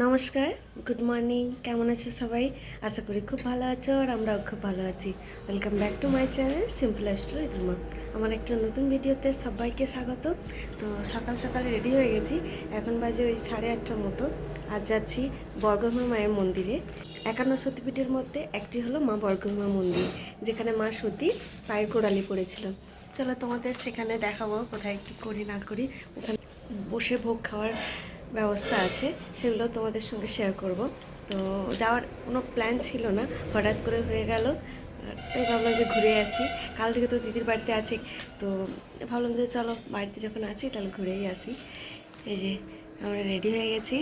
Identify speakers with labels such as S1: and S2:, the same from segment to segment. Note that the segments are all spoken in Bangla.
S1: নমস্কার গুড মর্নিং কেমন আছো সবাই? আশা করি খুব ভালো আছো আর আমরাও খুব ভালো আছি। Welcome back to my channel simple story তোমার আমার একটা নতুন ভিডিওতে সবাইকে স্বাগত। তো সকাল সকাল রেডি হয়ে গেছি, এখন বাজে ওই সাড়ে আটটার মতো। আজ যাচ্ছি বর্গমা মায়ের মন্দিরে। একান্ন সতীপীঠের মধ্যে একটি হলো মা বর্গমা মন্দির, যেখানে মা সতী পায়ের কোড়ালি পড়েছিল। চলো তোমাদের সেখানে দেখাবো কোথায় কী করি না করি। ওখানে বসে ভোগ খাওয়ার ব্যবস্থা আছে, সেগুলো তোমাদের সঙ্গে শেয়ার করব। তো যাওয়ার কোনো প্ল্যান ছিল না, হঠাৎ করে হয়ে গেল। তাই ভাবলাম যে ঘুরে আসি। কাল থেকে তো দিদির বাড়িতে আছি, তো ভাবলাম যে চলো বাড়িতে যখন আছি তাহলে ঘুরেই আসি। এই যে আমরা রেডি হয়ে গেছি।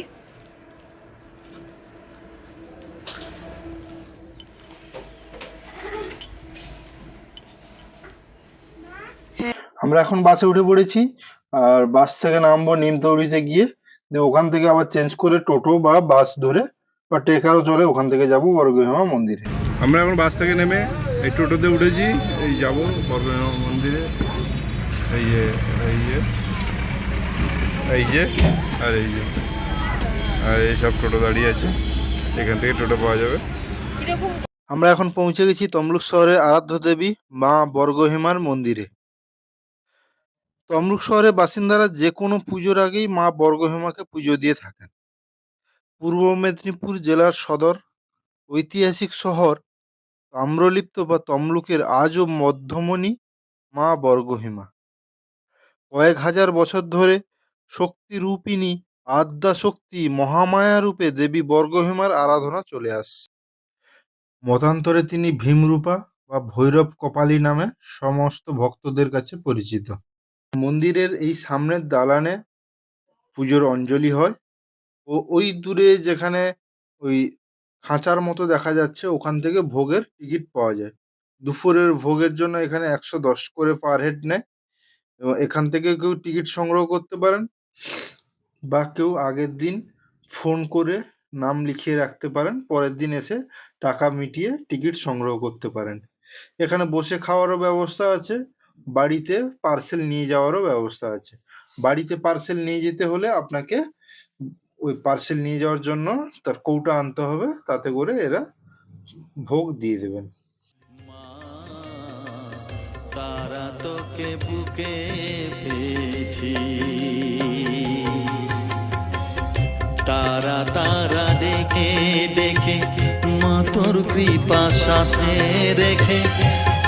S2: আমরা এখন বাসে উঠে পড়েছি, আর বাস থেকে নামবো নিমতৌড়িতে গিয়ে। ওখান থেকে আবার চেঞ্জ করে টোটো বা বাস ধরে বা টেকারও চলে ওখান থেকে যাব বর্গভীমা মন্দিরে।
S3: আমরা এখন বাস থেকে নেমে এই টোটোতে উঠেছি এই যাব বর্গভীমা মন্দিরে। এই যে এই যে এই যে আর এই যে আর এই সব টোটো দাঁড়িয়ে আছে এখান থেকে টোটো পাওয়া যাবে।
S2: আমরা এখন পৌঁছে গেছি তমলুক শহরের আরাধ্য দেবী মা বর্গভীমার মন্দিরে। তমলুক শহরের বাসিন্দারা যে কোনো পুজোর আগেই মা বর্গভীমাকে পুজো দিয়ে থাকেন। পূর্ব মেদিনীপুর জেলার সদর ঐতিহাসিক শহর তাম্রলিপ্ত বা তমলুকের আজও মধ্যমণি মা বর্গভীমা কয়েক হাজার বছর ধরে শক্তিরূপিণী আদ্যা শক্তি মহামায়া রূপে দেবী বর্গভীমার আরাধনা চলে আসছে। মতান্তরে তিনি ভীমরূপা বা ভৈরব কপালী নামে সমস্ত ভক্তদের কাছে পরিচিত। মন্দিরের এই সামনের দালানে পুজোর অঞ্জলি হয় ও ওই দূরে যেখানে ওই খাঁচার মতো দেখা যাচ্ছে, ওখান থেকে ভোগের টিকিট পাওয়া যায়। দুপুরের ভোগের জন্য এখানে একশো দশ করে পার হেড নেয়। এবং এখান থেকে কেউ টিকিট সংগ্রহ করতে পারেন বা কেউ আগের দিন ফোন করে নাম লিখিয়ে রাখতে পারেন, পরের দিন এসে টাকা মিটিয়ে টিকিট সংগ্রহ করতে পারেন। এখানে বসে খাওয়ারও ব্যবস্থা আছে। বাড়িতে পার্সেল নিয়ে যাওয়ারও ব্যবস্থা আছে। বাড়িতে পার্সেল নিয়ে যেতে হলে আপনাকে ওই পার্সেল নিয়ে যাওয়ার জন্য তার কৌটা আনতে হবে, তাতে করে এরা ভোগ দিয়ে দেবেন।
S4: তারা তোকে বুকে পেয়েছি। তারা তারা ডেকে ডেকে মা কৃপা সাথে রেখে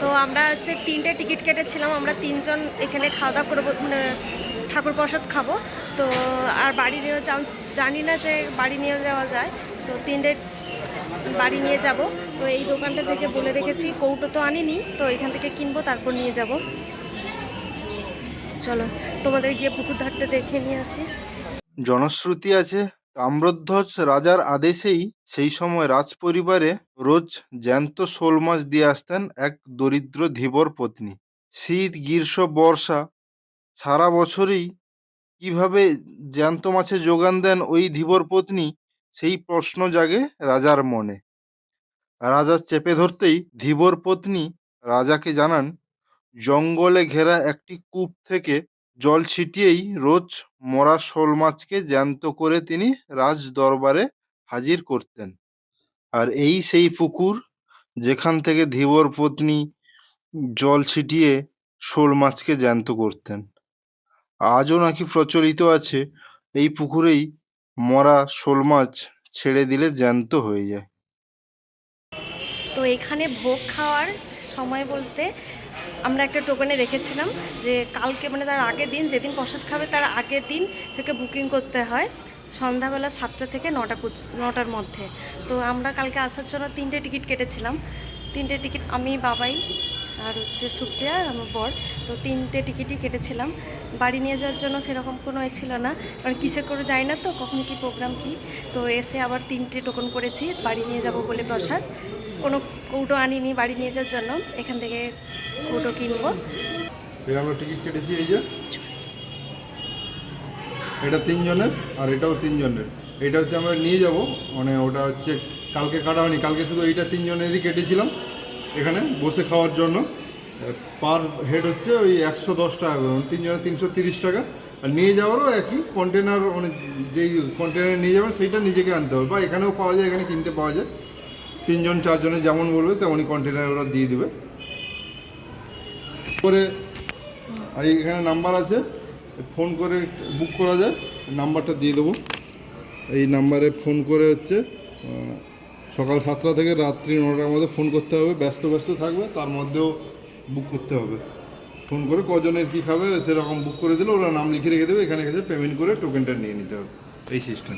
S1: তো আমরা হচ্ছে তিনটে টিকিট কেটেছিলাম, আমরা তিনজন এখানে খাওয়া দাওয়া করব মানে ঠাকুর প্রসাদ খাব। তো আর বাড়ি নিয়ে জানি না যে বাড়ি নিয়ে যাওয়া যায়। তো তিনটে বাড়ি নিয়ে যাব। তো এই দোকানটা থেকে বলে রেখেছি, কৌটো তো আনিনি, তো এখান থেকে কিনবো, তারপর নিয়ে যাব। চলো, তোমাদের গিয়ে পুকুর ধারটা দেখে নিয়ে আসি।
S2: জনশ্রুতি আছে? তাম্রধ্বজ রাজার আদেশেই সেই সময় রাজপরিবারে রোজ জ্যান্ত শোল মাছ দিয়ে আসতেন এক দরিদ্র ধীবর পত্নী। শীত, গ্রীষ্ম, বর্ষা সারা বছরই কীভাবে জ্যান্ত মাছের যোগান দেন ওই ধীবর পত্নী, সেই প্রশ্ন জাগে রাজার মনে। রাজা চেপে ধরতেই ধীবর পত্নী রাজাকে জানান, জঙ্গলে ঘেরা একটি কূপ থেকে জল ছিটিয়েই রোজ মরা শোল মাছকে জ্যান্ত করে তিনি রাজ দরবারে হাজির করতেন। আর এই সেই পুকুর যেখান থেকে ধীবর পত্নী জল ছিটিয়ে শোল মাছকে জ্যান্ত করতেন। আজও নাকি প্রচলিত আছে, এই পুকুরেই মরা শোল মাছ ছেড়ে দিলে জ্যান্ত হয়ে যায়।
S1: তো এখানে ভোগ খাওয়ার সময় বলতে আমরা একটা টোকেনে রেখেছিলাম যে কালকে মানে তার আগের দিন, যেদিন প্রসাদ খাবে তার আগের দিন থেকে বুকিং করতে হয় সন্ধ্যাবেলা সাতটা থেকে নটা নটার মধ্যে। তো আমরা কালকে আসার জন্য তিনটে টিকিট কেটেছিলাম। তিনটে টিকিট আমি, বাবাই আর হচ্ছে সুপ্রিয়া আর আমার বর, তো তিনটে টিকিটই কেটেছিলাম। বাড়ি নিয়ে যাওয়ার জন্য সেরকম কোনো এ ছিল না, কারণ কিসে করে যাই না তো, কখন কি প্রোগ্রাম কি। তো এসে আবার তিনটে টোকন করেছি, বাড়ি নিয়ে যাব বলে প্রসাদ। কোনো কৌটো আনিনি বাড়ি নিয়ে যাওয়ার জন্য, এখান থেকে কৌটো কিনবো।
S3: আমরা টিকিট কেটেছি, এই যে। এটা তিনজনের, আর এটাও তিনজনের। এটা হচ্ছে আমরা নিয়ে যাব মানে ওটা হচ্ছে কালকে কাটা হয়নি, কালকে শুধু এইটা তিনজনেরই কেটেছিলাম এখানে বসে খাওয়ার জন্য। পার হেড হচ্ছে ওই একশো দশ টাকা করে মানে তিনজনের তিনশো তিরিশ টাকা। আর নিয়ে যাওয়ারও একই কন্টেনার মানে যেই কন্টেনার নিয়ে যাবেন, সেইটা নিজেকে আনতে হবে, বা এখানেও পাওয়া যায়, এখানে কিনতে পাওয়া যায়। তিনজন, চারজনে যেমন বলবে, তেমনই কন্টেনার ওরা দিয়ে দেবে। করে এখানে নাম্বার আছে ফোন করে বুক করা যায় নাম্বারটা দিয়ে দেবো। এই নাম্বারে ফোন করে হচ্ছে সকাল সাতটা থেকে রাত্রি নটার মধ্যে ফোন করতে হবে, ব্যস্ত ব্যস্ত থাকবে, তার মধ্যেও বুক করতে হবে। ফোন করে কজনের কী খাবে, সেরকম বুক করে দিলে ওরা নাম লিখে রেখে দেবে, এখানে গেছে পেমেন্ট করে টোকেনটা নিয়ে নিতে হবে, এই সিস্টেম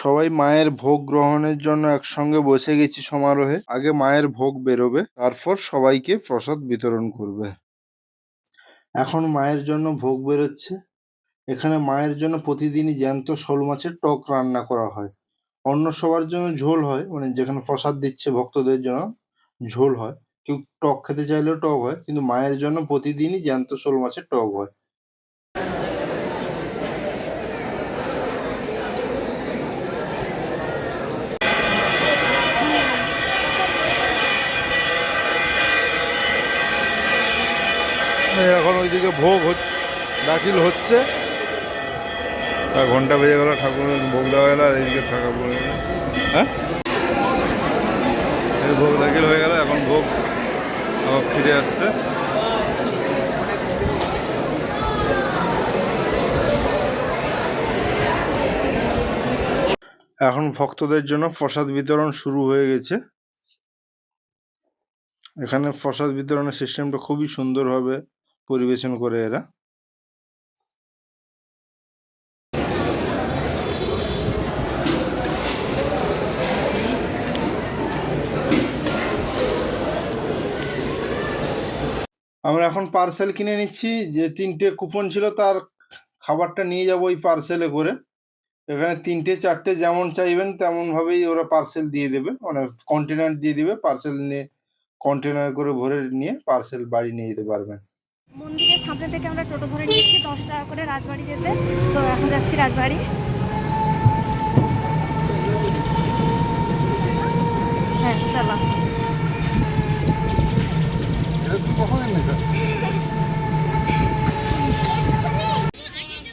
S2: সবাই মায়ের ভোগ গ্রহণের জন্য একসঙ্গে বসে গেছি সমারোহে। আগে মায়ের ভোগ বেরোবে, তারপর সবাইকে প্রসাদ বিতরণ করবে। এখন মায়ের জন্য ভোগ বেরোচ্ছে। এখানে মায়ের জন্য প্রতিদিনই জ্যান্ত শোল মাছের টক রান্না করা হয়। অন্য সবার জন্য ঝোল হয় মানে যেখানে প্রসাদ দিচ্ছে ভক্তদের জন্য ঝোল হয়। কেউ টক খেতে চাইলেও টক হয়, কিন্তু মায়ের জন্য প্রতিদিনই জ্যান্ত শোল মাছের টক হয়।
S3: এখন ওইদিকে ভোগ দাখিল হচ্ছে। তা ঘণ্টা বেজে গেল ঠাকুরের ভোগ দেওয়া গেল আর এইদিকে থাকা পড়ে গেল। হ্যাঁ? এই ভোগ দাখিল হয়ে গেল এখন ভোগ আবার ফিরে আসছে।
S2: এখন ভক্তদের জন্য প্রসাদ বিতরণ শুরু হয়ে গেছে। এখানে প্রসাদ বিতরণের সিস্টেমটা খুবই সুন্দরভাবে পরিবেশন করে এরা। আমরা এখন পার্সেল কিনে নিচ্ছি। যে তিনটে কুপন ছিল তার খাবারটা নিয়ে যাব ওই পার্সেলে করে। এখানে তিনটে, চারটে যেমন চাইবেন তেমন ভাবেই ওরা পার্সেল দিয়ে দেবে। মানে কন্টেনার দিয়ে দেবে। পার্সেল নিয়ে কন্টেনার করে ভরে নিয়ে পার্সেল বাড়ি নিয়ে যেতে পারবেন।
S1: মন্দিরের সামনে থেকে আমরা টোটো ধরে নিয়েছি, দশ টাকা করে রাজবাড়ি যেতে। তো এখন যাচ্ছি রাজবাড়ি। হ্যাঁ চলো।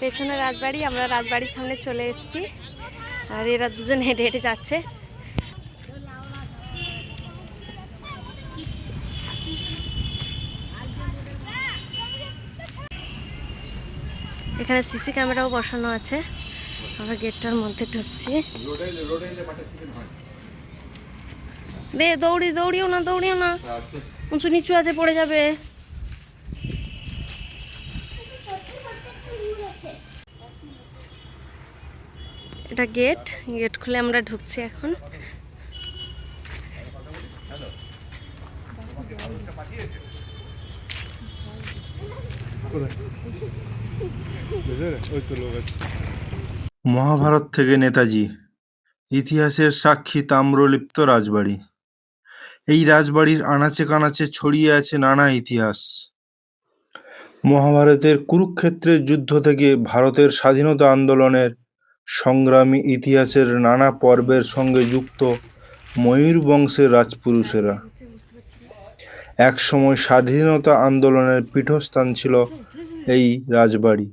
S1: পেছনে রাজবাড়ি, আমরা রাজবাড়ির সামনে চলে এসেছি। আর এরা দুজন হেঁটে হেঁটে যাচ্ছে। এখানে সিসি ক্যামেরাও বসানো আছে। আমরা গেটটার মধ্যে ঢুকছি। দে, দৌড়ি, দৌড়িও না দৌড়িও না। উঁচু নিচু আছে পড়ে যাবে। এটা গেট গেট খুলে আমরা ঢুকছি এখন
S3: ওই তো লোক আছে
S2: মহাভারত থেকে নেতাজি, ইতিহাসের সাক্ষী তাম্রলিপ্ত রাজবাড়ি। এই রাজবাড়ির আনাচে কানাচে ছড়িয়ে আছে নানা ইতিহাস। মহাভারতের কুরুক্ষেত্রের যুদ্ধ থেকে ভারতের স্বাধীনতা আন্দোলনের সংগ্রামী ইতিহাসের নানা পর্বের সঙ্গে যুক্ত ময়ূর বংশের রাজপুরুষেরা। একসময় স্বাধীনতা আন্দোলনের পীঠস্থান ছিল এই রাজবাড়ি।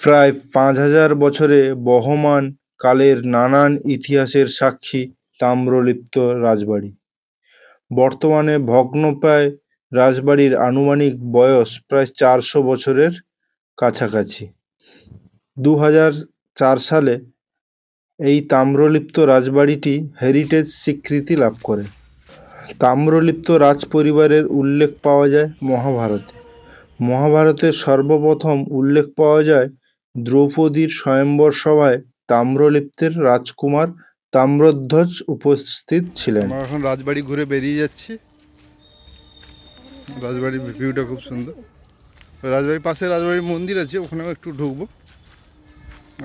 S2: প্রায় পাঁচ হাজার বছরে বহমান কালের নানান ইতিহাসের সাক্ষী তাম্রলিপ্ত রাজবাড়ি। বর্তমানে ভগ্নপ্রায় রাজবাড়ির আনুমানিক বয়স প্রায় চারশো বছরের কাছাকাছি। দু হাজার চার সালে এই তাম্রলিপ্ত রাজবাড়িটি হেরিটেজ স্বীকৃতি লাভ করে। তাম্রলিপ্ত রাজ পরিবারের উল্লেখ পাওয়া যায় মহাভারতে। মহাভারতের সর্বপ্রথম উল্লেখ পাওয়া যায় দ্রৌপদীর স্বয়ম্বর সভায় তাম্রলিপ্তের রাজকুমার তাম্রধ্বজ উপস্থিত ছিলেন।
S3: আমরা এখন রাজবাড়ি ঘুরে বেরিয়ে যাচ্ছি। রাজবাড়ির ভিউটা খুব সুন্দর। রাজবাড়ির পাশে রাজবাড়ির মন্দির আছে, ওখানেও একটু ঢুকবো।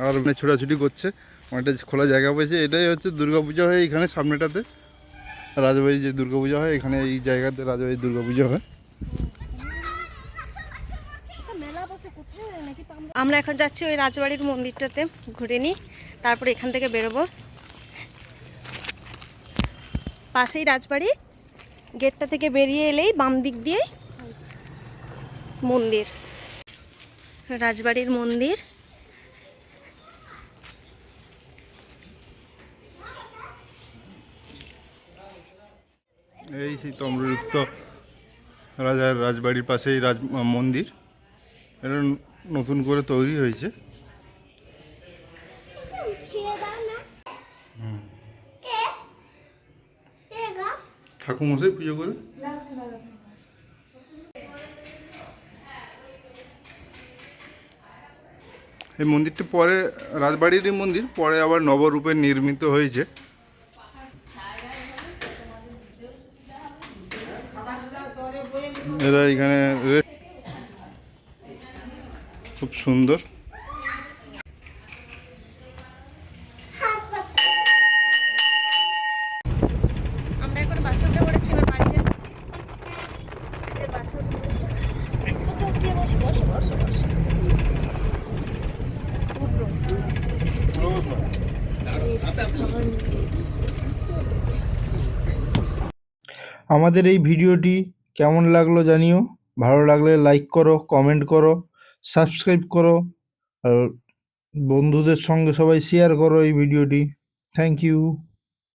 S3: আর ছোটাছুটি করছে, অনেকটা খোলা জায়গা পেয়েছে এটাই হচ্ছে দুর্গাপূজা হয় এখানে সামনেটাতে। রাজবাড়ি যে দুর্গাপূজা হয়, এখানে এই জায়গাতে রাজবাড়ির দুর্গাপূজা হয়।
S1: আমরা এখন যাচ্ছি ওই রাজবাড়ির মন্দিরটাতে, ঘুরে নিই, তারপরে এখান থেকে বেরোবো। পাশেই রাজবাড়ি, গেটটা থেকে বেরিয়ে এলেই বাম দিক দিয়ে মন্দির। রাজবাড়ির মন্দির।
S3: এই সেই তম্রলিপ্ত রাজার রাজবাড়ির পাশেই রাজ মন্দির। এটা নতুন করে তৈরি হয়েছে। ঠাকুমশাই পুজো করে। এই মন্দিরটি পরে, রাজবাড়িরই মন্দির, পরে আবার নবরূপে নির্মিত হয়েছে এরা এখানে রে- খুব সুন্দর
S1: আমরা এখন বাসে উঠে পড়েছি এবার বাড়ি যাচ্ছি এই যে বাসে উঠে পড়েছি। চোখ দিয়ে বসো, বসো, বসো, বসো। উঠো। এখানে খুব সুন্দর।
S2: আমাদের এই ভিডিওটি কেমন লাগল জানিও? ভালো লাগলে লাইক করো কমেন্ট করো সাবস্ক্রাইব করো, আর বন্ধুদের সঙ্গে সবাই শেয়ার করো এই ভিডিওটি থ্যাংক ইউ